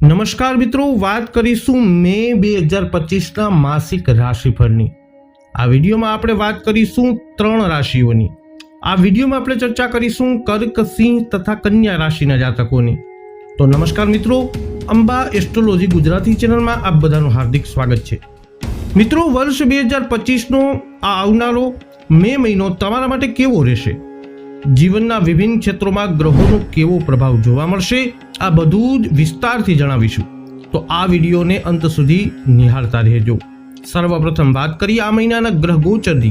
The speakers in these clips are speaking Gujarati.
નમસ્કાર મિત્રો, વાત કરીશું મે બે હજાર પચીસના માસિક રાશિફળની. આ વિડીયોમાં આપણે વાત કરીશું ત્રણ રાશિઓની. આ વિડીયોમાં આપણે ચર્ચા કરીશું કર્ક, સિંહ તથા કન્યા રાશિના જાતકોની. તો નમસ્કાર મિત્રો, અંબા એસ્ટ્રોલોજી ગુજરાતી ચેનલમાં આપ બધાનું હાર્દિક સ્વાગત છે. મિત્રો, વર્ષ બે હજાર પચીસનો આ આવનારો મે મહિનો તમારા માટે કેવો રહેશે? જીવનના વિભિન્ન ક્ષેત્રોમાં ગ્રહોનો કેવો પ્રભાવ જોવા મળશે? આ બધું જ વિસ્તારથી જણાવીશું. તો આ વિડીયોને અંત સુધી નિહાળતા રહેજો. સર્વપ્રથમ વાત કરીએ આ મહિનાના ગ્રહ ગોચરની.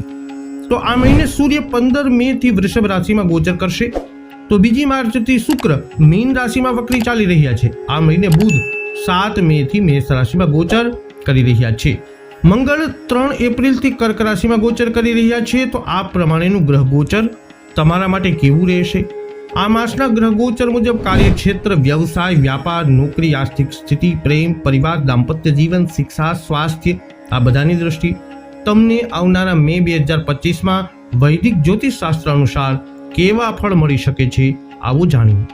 તો આ મહિને સૂર્ય પંદર મે થી વૃષભ રાશિમાં ગોચર કરશે. તો બીજી માર્ચથી શુક્ર મીન રાશિમાં વક્રી ચાલી રહ્યા છે. આ મહિને બુધ સાત મે થી મેષ રાશિમાં ગોચર કરી રહ્યા છે. મંગળ ત્રણ એપ્રિલથી કર્ક રાશિમાં ગોચર કરી રહ્યા છે. તો આ પ્રમાણેનું ગ્રહ ગોચર તમારા માટે કેવું રહેશે? આ માસના ગ્રહગોચર મુજબ કાર્યક્ષેત્ર, વ્યવસાય, વ્યાપાર, નોકરી, આર્થિક સ્થિતિ, પ્રેમ, પરિવાર, દાંપત્ય જીવન, શિક્ષા, સ્વાસ્થ્ય, આ બધાની દ્રષ્ટિ. તમને આવનારા મે બે હજાર પચીસમાં વૈદિક જ્યોતિષ શાસ્ત્ર અનુસાર કેવા ફળ મળી શકે છે, આવું જાણ્યું.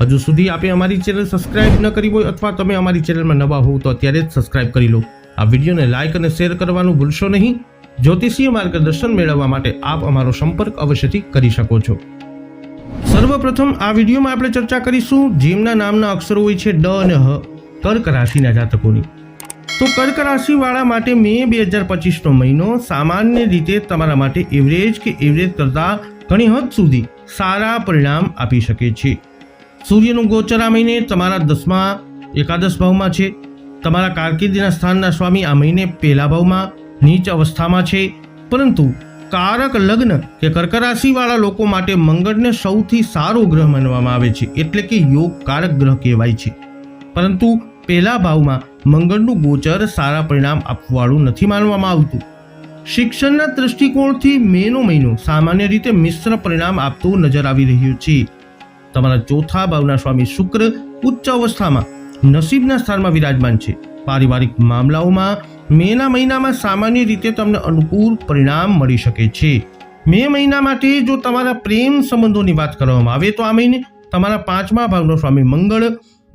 હજુ સુધી આપે અમારી ચેનલ સબસ્ક્રાઇબ ન કરી હોય અથવા તમે અમારી ચેનલમાં નવા હોવ તો અત્યારે જ સબસ્ક્રાઇબ કરી લો. આ વિડીયોને લાઇક અને શેર કરવાનું ભૂલશો નહીં. જ્યોતિષીય માર્ગદર્શન મેળવવા માટે આપ અમારો સંપર્ક અવશ્યથી કરી શકો છો. સર્વપ્રથમ આ વિડીયોમાં આપણે ચર્ચા કરીશું જેમના નામના અક્ષરો હોય છે ડ અને હ, કર્ક રાશિના જાતકોની. તો કર્ક રાશિવાળા માટે મે બે હજાર પચીસનો મહિનો સામાન્ય રીતે તમારા માટે એવરેજ કે એવરેજ કરતાં ઘણી હદ સુધી સારા પરિણામ આપી શકે છે. સૂર્યનું ગોચર આ મહિને તમારા દસમા એકાદશ ભાવમાં છે. તમારા કારકિર્દીના સ્થાનના સ્વામી આ મહિને પહેલા ભાવમાં નીચ અવસ્થામાં છે. પરંતુ કારક લગ્ન કે કર્ક રાશિવાળા લોકો માટે મંગળને સૌથી સારો ગ્રહ માનવામાં આવે છે, એટલે કે યોગ કારક ગ્રહ કહેવાય છે. પરંતુ પહેલા ભાવમાં મંગળનું ગોચર સારા પરિણામ આપવાળું નથી માનવામાં આવતું. શિક્ષણના દૃષ્ટિકોણથી મેનો મહિનો સામાન્ય રીતે મિશ્ર પરિણામ આપતો નજર આવી રહ્યો છે. તમારા ચોથા ભાવના સ્વામી શુક્ર ઉચ્ચ અવસ્થામાં નસીબના સ્થાનમાં વિરાજમાન છે. પારિવારિક મામલાઓમાં મેના મહિનામાં સામાન્ય રીતે તમને અનુકૂળ પરિણામ મળી શકે છે. મે મહિના માટે જો તમારા પ્રેમ સંબંધોની વાત કરવામાં આવે તો આ મહિને તમારા પાંચમા ભાવનો સ્વામી મંગળ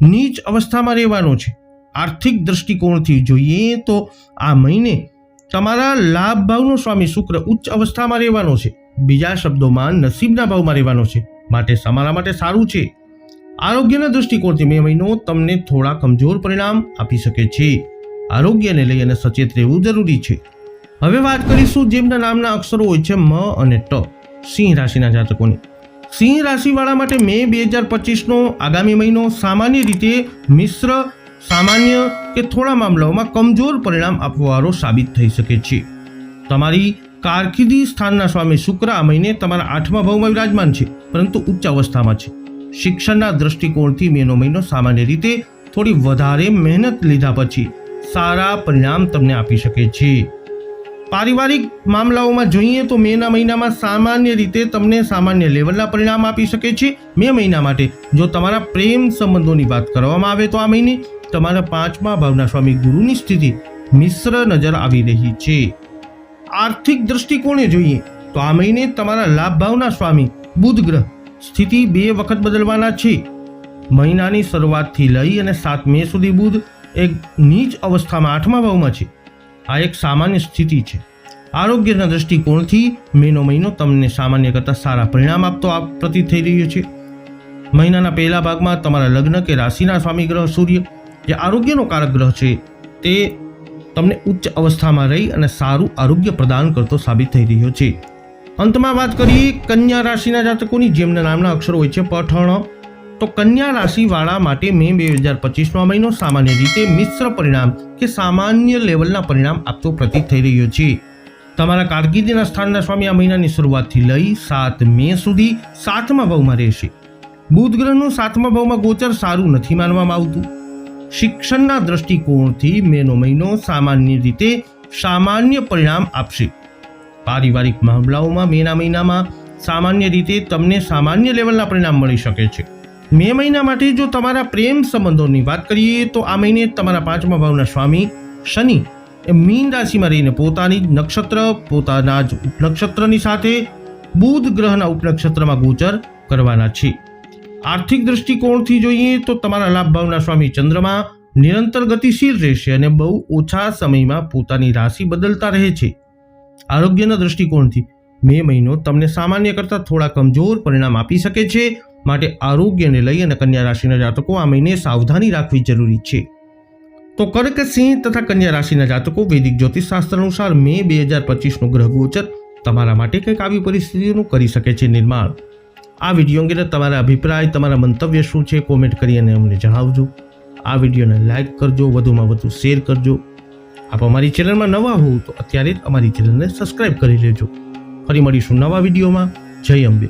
નીચ અવસ્થામાં રહેવાનો છે. આર્થિક દૃષ્ટિકોણથી જોઈએ તો આ મહિને તમારા લાભ ભાવનો સ્વામી શુક્ર ઉચ્ચ અવસ્થામાં રહેવાનો છે. બીજા શબ્દોમાં નસીબના ભાવમાં રહેવાનો છે. માટે તમારા માટે સારું છે. આરોગ્યના દૃષ્ટિકોણથી મે મહિનો તમને થોડા કમજોર પરિણામ આપી શકે છે. આરોગ્યને લઈ અને સચેત રહેવું જરૂરી છે. હવે વાત કરીશું જેમના નામના અક્ષરો હોય છે મ અને ટ, સિંહ રાશિના જાતકોની. સિંહ રાશિવાળા માટે મે બે હજાર પચીસનો આગામી મહિનો સામાન્ય રીતે મિશ્ર, સામાન્ય કે થોડા મામલાઓમાં કમજોર પરિણામ આપવાવાળો સાબિત થઈ શકે છે. તમારી કારકિર્દી સ્થાનના સ્વામી શુક્ર આ મહિને તમારા આઠમા ભાવમાં વિરાજમાન છે, પરંતુ ઉચ્ચ અવસ્થામાં છે. શિક્ષણના દૃષ્ટિકોણથી મેનો મહિનો સામાન્ય રીતે થોડી વધારે મહેનત લીધા પછી સારા પરિણામ તમને આપી શકે છે. પારિવારિક મામલાઓમાં જોઈએ તો મેના મહિનામાં સામાન્ય રીતે તમને સામાન્ય લેવલના પરિણામ આપી શકે છે. મે મહિના માટે જો તમારા પ્રેમ સંબંધોની વાત કરવામાં આવે તો આ મહિને તમારા પાંચમા ભાવના સ્વામી ગુરુની સ્થિતિ મિશ્ર નજર આવી રહી છે. આર્થિક દૃષ્ટિકોણે જોઈએ તો આ મહિને તમારા લાભ ભાવના સ્વામી બુધ ગ્રહ સ્થિતિ બે વખત બદલવાના છે. મહિનાની શરૂઆતથી લઈ અને સાત મે સુધી બુધ એક નીચ અવસ્થામાં આઠમા ભાવમાં છે. આ એક સામાન્ય સ્થિતિ છે. આરોગ્યના દૃષ્ટિકોણથી મેનો મહિનો તમને સામાન્ય કરતાં સારા પરિણામ આપતો આપ પ્રતીત થઈ રહ્યો છે. મહિનાના પહેલા ભાગમાં તમારા લગ્ન કે રાશિના સ્વામી ગ્રહ સૂર્ય જે આરોગ્યનો કારક ગ્રહ છે તે તમને ઉચ્ચ અવસ્થામાં રહી અને સારું આરોગ્ય પ્રદાન કરતો સાબિત થઈ રહ્યો છે. અંતમાં વાત કરીએ કન્યા રાશિના જાતકોની, જેમના નામના અક્ષરો હોય છે પઠણ. તો કન્યા રાશિવાળા માટે મે બે હજાર પચીસનો મહિનો સામાન્ય રીતે મિશ્ર પરિણામ કે સામાન્ય લેવલના પરિણામ આપતો પ્રતીત થઈ રહ્યો છે. તમારા કારકિર્દીના સ્થાનના સ્વામી આ મહિનાની શરૂઆતથી લઈ સાત મે સુધી સાતમા ભાવમાં રહેશે. બુધ ગ્રહનું સાતમા ભાવમાં ગોચર સારું નથી માનવામાં આવતું. શિક્ષણના દૃષ્ટિકોણથી મેનો મહિનો સામાન્ય રીતે સામાન્ય પરિણામ આપશે. પારિવારિક મામલાઓમાં મેના મહિનામાં સામાન્ય રીતે તમને સામાન્ય લેવલના પરિણામ મળી શકે છે. મે મહિના માટે જો તમારા પ્રેમ સંબંધોની વાત કરીએ તો આ મહિને તમારા પાંચમા ભાવના સ્વામી શનિ એ મીન રાશિમાં રહીને પોતાની નક્ષત્ર, પોતાના જ ઉપનક્ષત્રની સાથે બુધ ગ્રહના ઉપનક્ષત્રમાં ગોચર કરવાના છે. આર્થિક દૃષ્ટિકોણથી જોઈએ તો તમારા લાભ ભાવના સ્વામી ચંદ્રમા નિરંતર ગતિશીલ રહેશે અને બહુ ઓછા સમયમાં પોતાની રાશિ બદલતા રહે છે. આરોગ્યના દૃષ્ટિકોણથી મે મહિનો તમને સામાન્ય કરતાં થોડા કમજોર પરિણામ આપી શકે છે. માટે આરોગ્યને લઈ અને કન્યા રાશિના જાતકો આ મહિને સાવધાની રાખવી જરૂરી છે. તો કર્ક સિંહ તથા કન્યા રાશિના જાતકો વૈદિક જ્યોતિષશાસ્ત્ર અનુસાર મે બે હજાર પચીસનો ગ્રહ ગોચર તમારા માટે કંઈક આવી પરિસ્થિતિનું કરી શકે છે નિર્માણ. આ વીડિયો અંગેના તમારા અભિપ્રાય, તમારા મંતવ્ય શું છે કોમેન્ટ કરી અને અમને જણાવજો. આ વિડીયોને લાઇક કરજો, વધુમાં વધુ શેર કરજો. આપ અમારી ચેનલમાં નવા હોવ તો અત્યારે જ અમારી ચેનલને સબસ્ક્રાઇબ કરી લેજો. ફરી મળીશું નવા વિડીયોમાં. જય અંબે.